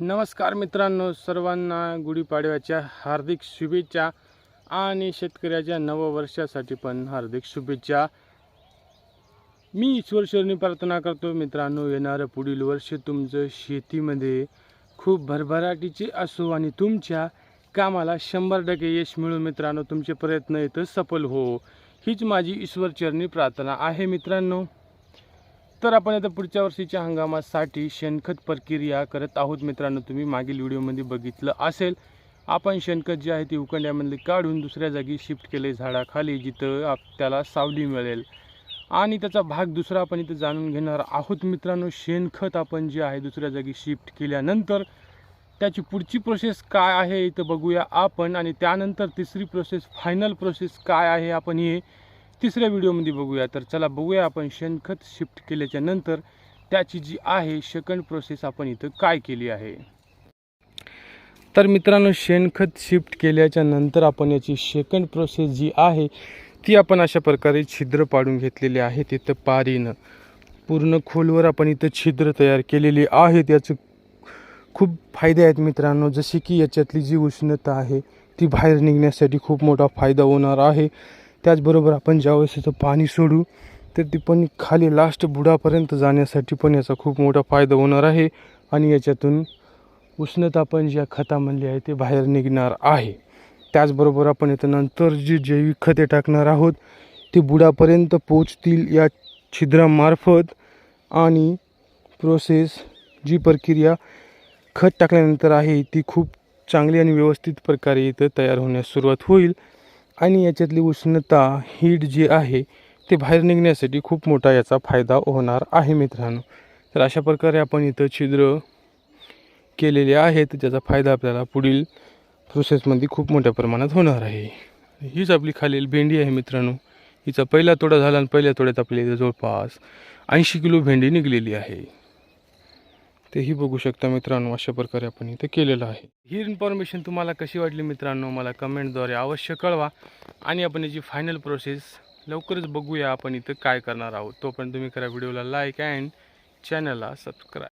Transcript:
नमस्कार मित्रांनो सर्वांना गुढीपाडव्याच्या हार्दिक शुभेच्छा आणि शेतकऱ्याच्या नववर्षासाठी पण हार्दिक शुभेच्छा. मी ईश्वरचरणी प्रार्थना करतो. मित्रांनो येणारं पुढील वर्ष तुमचं शेतीमध्ये खूप भरभराटीचे असो आणि तुमच्या कामाला शंभर टक्के यश मिळून मित्रांनो तुमचे प्रयत्न इथं सफल हो. हीच माझी ईश्वरचरणी प्रार्थना आहे मित्रांनो. तर आपण आता पुढच्या वर्षीच्या हंगामासाठी शेणखत प्रक्रिया करत आहोत. मित्रांनो तुम्ही मागील व्हिडिओमध्ये बघितलं असेल आपण शेणखत जे आहे ते उकंड्यामधले काढून दुसऱ्या जागी शिफ्ट केले झाडाखाली जिथं आप- त्याला सावली मिळेल. आणि त्याचा भाग दुसरा आपण इथं जाणून घेणार आहोत. मित्रांनो शेणखत आपण जे आहे दुसऱ्या जागी शिफ्ट केल्यानंतर त्याची पुढची प्रोसेस काय आहे इथं बघूया आपण. आणि त्यानंतर तिसरी प्रोसेस फायनल प्रोसेस काय आहे आपण हे तिसऱ्या व्हिडिओमध्ये बघूया. तर चला बघूया आपण शेणखत शिफ्ट केल्याच्यानंतर त्याची जी आहे सेकंड प्रोसेस आपण इथं काय केली आहे. तर मित्रांनो शेणखत शिफ्ट केल्याच्यानंतर आपण याची सेकंड प्रोसेस जी आहे ती आपण अशा प्रकारे छिद्र पाडून घेतलेली आहे. तिथं पारीनं पूर्ण खोलवर आपण इथं छिद्र तयार केलेली आहेत. याचं खूप फायदे आहेत मित्रांनो. जसे की याच्यातली जी उष्णता आहे ती बाहेर निघण्यासाठी खूप मोठा फायदा होणार आहे. त्याचबरोबर आपण ज्यावेळेस याचं पाणी सोडू तर ती पण खाली लास्ट बुडापर्यंत जाण्यासाठी पण याचा खूप मोठा फायदा होणार आहे. आणि याच्यातून उष्णता पण ज्या खतामधली आहे ते बाहेर निघणार आहे. त्याचबरोबर आपण इथं नंतर जी जैविक खते टाकणार आहोत ती बुडापर्यंत पोचतील या छिद्रामार्फत. आणि प्रोसेस जी प्रक्रिया खत टाकल्यानंतर आहे ती खूप चांगली आणि व्यवस्थित प्रकारे इथं तयार होण्यास सुरुवात होईल. आणि याच्यातली उष्णता हीट जी आहे ते बाहेर निघण्यासाठी खूप मोठा याचा फायदा होणार आहे मित्रांनो. तर अशा प्रकारे आपण इथं छिद्र केलेले आहेत ज्याचा फायदा आपल्याला पुढील प्रोसेसमध्ये खूप मोठ्या प्रमाणात होणार आहे. हीच आपली खालील भेंडी आहे मित्रांनो. हिचा पहिला तोडा झाला आणि पहिल्या तोड्यात आपल्या इथं जवळपास ऐंशी किलो भेंडी निघलेली आहे. तेही बघू शकता मित्रांनो अशा प्रकारे आपण इथं केलेलं आहे. ही इन्फॉर्मेशन तुम्हाला कशी वाटली मित्रांनो मला कमेंटद्वारे अवश्य कळवा. आणि आपण याची फायनल प्रोसेस लवकरच बघूया आपण इथं काय करणार आहोत. तोपर्यंत तुम्ही करा व्हिडिओला लाईक अँड चॅनलला सबस्क्राईब